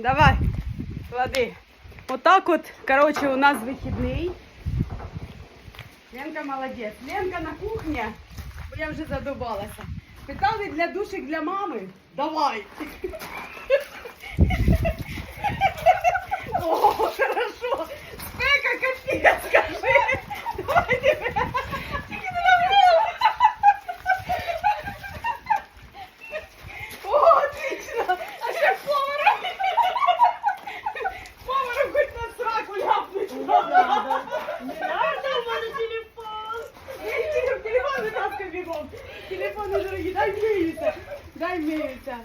давай, клади. Отак от, коротше, у нас вихідний. Ленка молодець. Ленка на кухні, бо я вже задобалася. Питали для душик для мами. Давай. О, хорошо. Спека капець, скажи. Давай тебе. Дай миюся.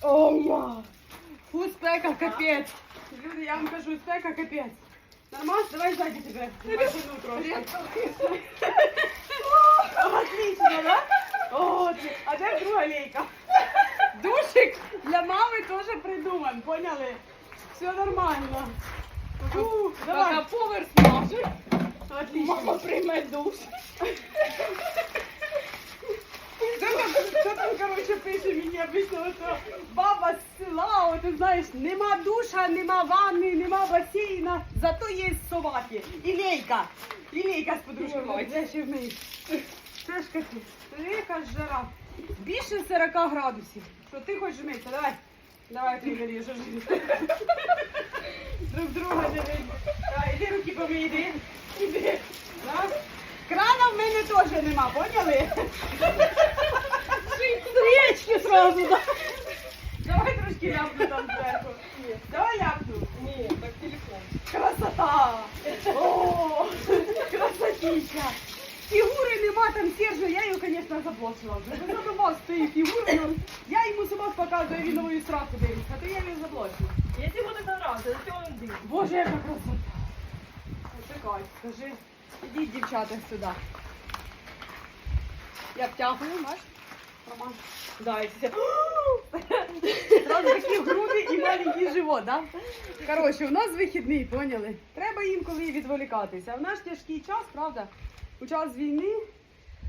О, я. Фу, спека, капець. Люди, я вам кажу, спека, капець. Нормально? Давай сзади тебе. Отлично, да? О, а де друга лейка? Душик для мами теж придуман, поняли? Все нормально. Фу, давай. Пока повар смаже, Отлично. мама прийме душ. Пише мені обично, що баба з села, от, ти знаєш, нема душа, нема ванни, нема басейна, зато є собаки. І лейка. І лейка з подружкою. Де ще вмієш? Це ж капець. Лейка ж жара. Більше 40 градусів. Що ти хочеш митися? Давай. Давай, ти горіш. Друг друга не видно. Іди руки помий, іди. Іди. Крана в мене теж нема, поняли? Сразу, да? Давай трошки ляпну там зверху. Давай ляпну. Ні, так телефон. Красота! О, красотища! Фігури нема там Сержа, я його, звісно, заблочила вже. Задумав з тієї фігури, я йому собак показую, він новою страху дивиться, а то я його заблочила. Якщо буде понравиться, то чого він дивиться? Боже, яка красота! Почекай, скажи, ідіть, дівчата, сюди. Я втягую, бачиш? Роман. Да, якщо Сразу такі груди і маленький живот, да? Коротше, у нас вихідний, поняли? Треба інколи і відволікатися. А в наш тяжкий час, правда? У час війни,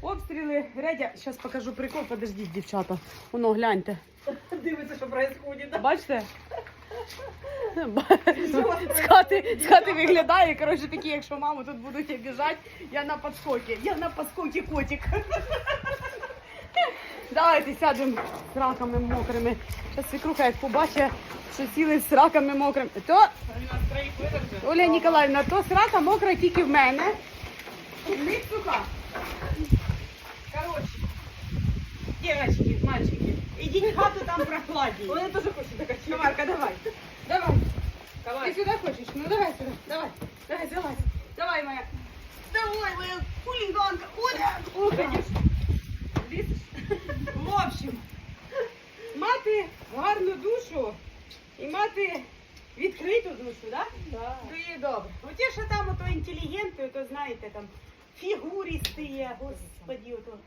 обстріли, редя. Зараз покажу прикол, подождіть, дівчата. Воно, гляньте. дивиться, що відбувається, да? Бачите? З хати, з хати виглядає, коротше, такі, якщо маму тут будуть обіжати, я на підскокі. Я на підскокі котик. Давайте сядемо з раками мокрими. Зараз свекруха як побачить, що сіли з раками мокрими. То. Оля Ніколаївна, то срака мокра тільки в мене. Суха. Коротше, дівчатки, мальчики, ідіть в хату там прохладні. Вони теж хочуть така Тамарка, давай. Давай. Давай. сюда хочешь? Ну давай сюда. Давай. Давай, залазь. Давай, моя. Давай, моя. О, конечно. Лізеш? В общем, мати гарну душу і мати відкриту душу, да? Да. То є добре. Оті, що там ото інтелігенти, то знаєте, там фігурісти є, господі, ото.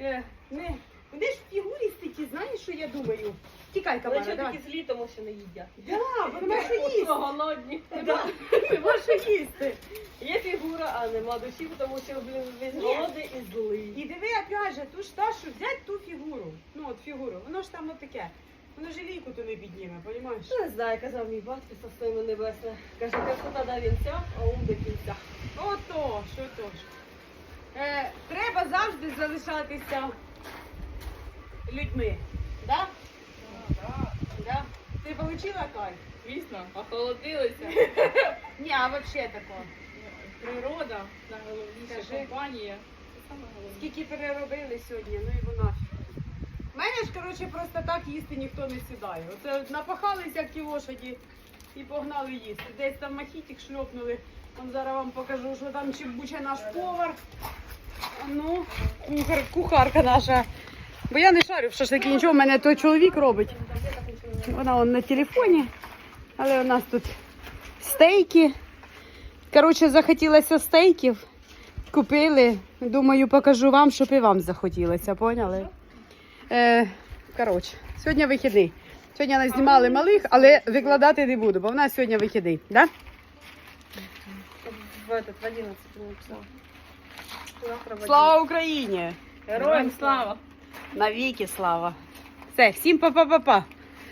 Е, не. Вони ж фігуристи, ті, знаєш, що я думаю? Тікай, Але Тамара, чого давай. такі злі, тому що не їдять? Да, бо нема що їсти. голодні. Да, Нема що їсти. Є фігура, а нема душі, тому що, блін, весь Ні. голодний і злий. І диви, опять же, ту ж та, що взять ту фігуру. Ну, от фігуру, воно ж там от таке. Воно ж і лійку то не підніме, розумієш? Ну, Не знаю, казав мій батько со своїми небесне. Каже, красота до вінця, а ум до кінця. Ото, що то ж. Е, треба завжди залишатися людьми. Да? Да? Ти отримала кайф? Звісно, охолодилися. Ні, а взагалі такого. Природа, найголовніша Скажи. компанія. Це саме головне. Скільки переробили сьогодні, ну і вона. Мене ж, коротше, просто так їсти ніхто не сідає. Оце напахались, як ті лошаді, і погнали їсти. Десь там махітик шльопнули. Там зараз вам покажу, що там чебуче наш повар. Ну, кухар, кухарка наша. Бо я не шарю в шашлики, нічого, в мене той чоловік робить. Вона он на телефоні, але у нас тут стейки. Коротше, захотілося стейків. Купили. Думаю, покажу вам, щоб і вам захотілося, поняли? Е, коротше, сьогодні вихідний. Сьогодні нас знімали малих, але викладати не буду, бо в нас сьогодні вихідний. Да? В этот, в 11 написав. Завтра в Слава Україні! Героям слава! Навіки слава! Все, всім па-па-па-па!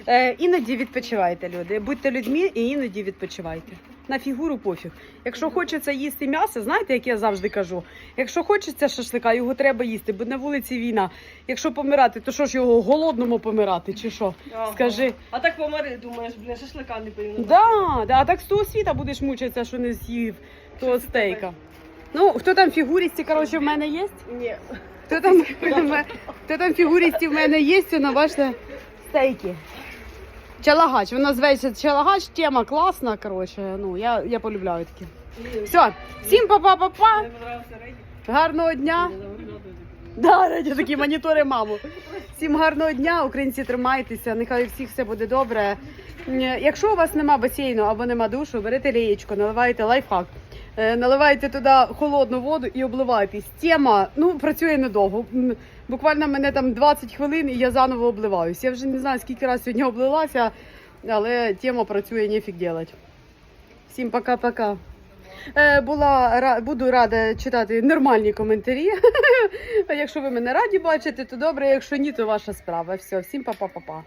Е, іноді відпочивайте, люди. Будьте людьми і іноді відпочивайте. На фігуру пофіг. Якщо хочеться їсти м'ясо, знаєте, як я завжди кажу, якщо хочеться шашлика, його треба їсти, бо на вулиці війна. Якщо помирати, то що ж його голодному помирати, чи що? Ага. Скажи. А так помари, думаєш, блін, шашлика не поїм. Да, да, а так з того світа будеш мучитися, що не з'їв того стейка. Ну, хто там фігуристі, коротше, в мене є? Ні. Хто там, хто там фігуристі в мене є, на бачите, стейки. Чалагач, воно зветься Чалагач, тема класна, коротше, ну, я, я полюбляю такі. Все, всім па-па-па-па, гарного дня. Да, раді такі монітори, маму. Всім гарного дня, українці, тримайтеся, нехай у всіх все буде добре. Якщо у вас нема басейну або нема душу, берете лієчко, наливайте лайфхак. Е, Наливайте туди холодну воду і обливайтесь. Тема ну працює недовго. Буквально мене там 20 хвилин і я заново обливаюсь. Я вже не знаю скільки разів сьогодні облилася, але тема працює нефіг делать. Всім пока-пока. Е, була буду рада читати нормальні коментарі. Якщо ви мене раді бачите, то добре. Якщо ні, то ваша справа. Все, всім па-па-па-па.